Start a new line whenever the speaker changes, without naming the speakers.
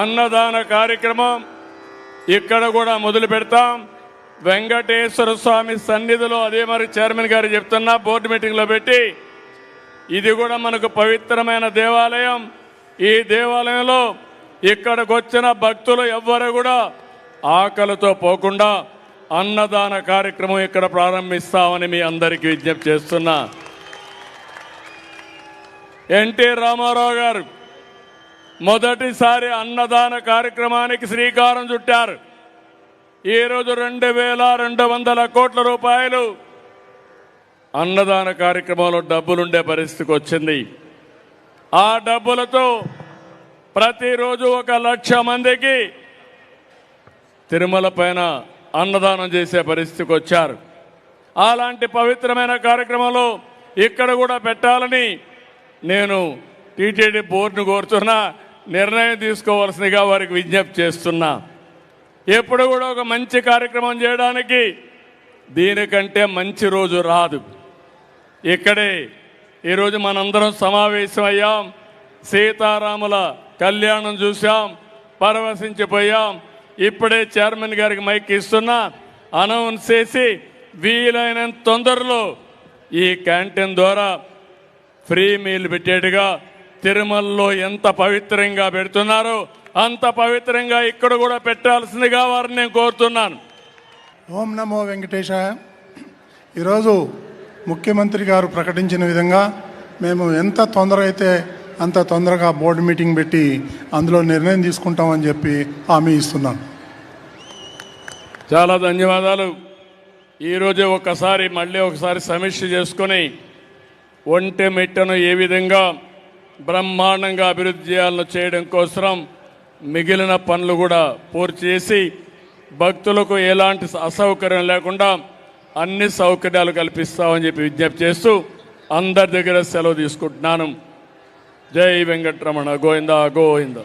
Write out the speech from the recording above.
అన్నదాన కార్యక్రమం ఇక్కడ కూడా మొదలు పెడతాం. వెంకటేశ్వర స్వామి సన్నిధిలో అదే మరి చైర్మన్ గారు చెప్తున్నా బోర్డు మీటింగ్లో పెట్టి. ఇది కూడా మనకు పవిత్రమైన దేవాలయం. ఈ దేవాలయంలో ఇక్కడికి వచ్చిన భక్తులు ఎవ్వరు కూడా ఆకలితో పోకుండా అన్నదాన కార్యక్రమం ఇక్కడ ప్రారంభిస్తామని మీ అందరికీ విజ్ఞప్తి చేస్తున్నా. ఎన్టీ రామారావు గారు మొదటిసారి అన్నదాన కార్యక్రమానికి శ్రీకారం చుట్టారు. ఈరోజు రెండు వేల రెండు వందల కోట్ల రూపాయలు అన్నదాన కార్యక్రమంలో డబ్బులుండే పరిస్థితికి వచ్చింది. ఆ డబ్బులతో ప్రతిరోజు ఒక లక్ష మందికి తిరుమల పైన అన్నదానం చేసే పరిస్థితికి వచ్చారు. అలాంటి పవిత్రమైన కార్యక్రమంలో ఇక్కడ కూడా పెట్టాలని నేను టీటీడీ బోర్డును కోరుతున్నా. నిర్ణయం తీసుకోవాల్సిందిగా వారికి విజ్ఞప్తి చేస్తున్నా. ఎప్పుడు కూడా ఒక మంచి కార్యక్రమం చేయడానికి దీనికంటే మంచి రోజు రాదు. ఇక్కడే ఈరోజు మనందరం సమావేశమయ్యాం. సీతారాముల కళ్యాణం చూసాం పరవశించిపోయాం. ఇప్పుడే చైర్మన్ గారికి మైక్ ఇస్తున్నా. అనౌన్స్ చేసి వీలైనంత తొందరలో ఈ క్యాంటీన్ ద్వారా ఫ్రీ మీల్ పెట్టేట్టుగా తిరుమలలో ఎంత పవిత్రంగా పెడుతున్నారో అంత పవిత్రంగా ఇక్కడ కూడా పెట్టాల్సిందిగా వారిని నేను కోరుతున్నాను.
ఓం నమో వెంకటేశాయ. ఈరోజు ముఖ్యమంత్రి గారు ప్రకటించిన విధంగా మేము ఎంత తొందర అయితే అంత తొందరగా బోర్డు మీటింగ్ పెట్టి అందులో నిర్ణయం తీసుకుంటామని చెప్పి హామీ ఇస్తున్నాను.
చాలా ధన్యవాదాలు. ఈరోజే ఒకసారి మళ్ళీ ఒకసారి సమీక్ష చేసుకొని ఒంటె మెట్టను ఏ విధంగా బ్రహ్మాండంగా అభివృద్ధి చేయాలని చేయడం కోసం మిగిలిన పనులు కూడా పూర్తి చేసి భక్తులకు ఎలాంటి అసౌకర్యం లేకుండా అన్ని సౌకర్యాలు కల్పిస్తామని చెప్పి విజ్ఞప్తి చేస్తూ అందరి దగ్గర సెలవు తీసుకుంటున్నాను. జై వెంకటరమణ గోవింద గోవింద.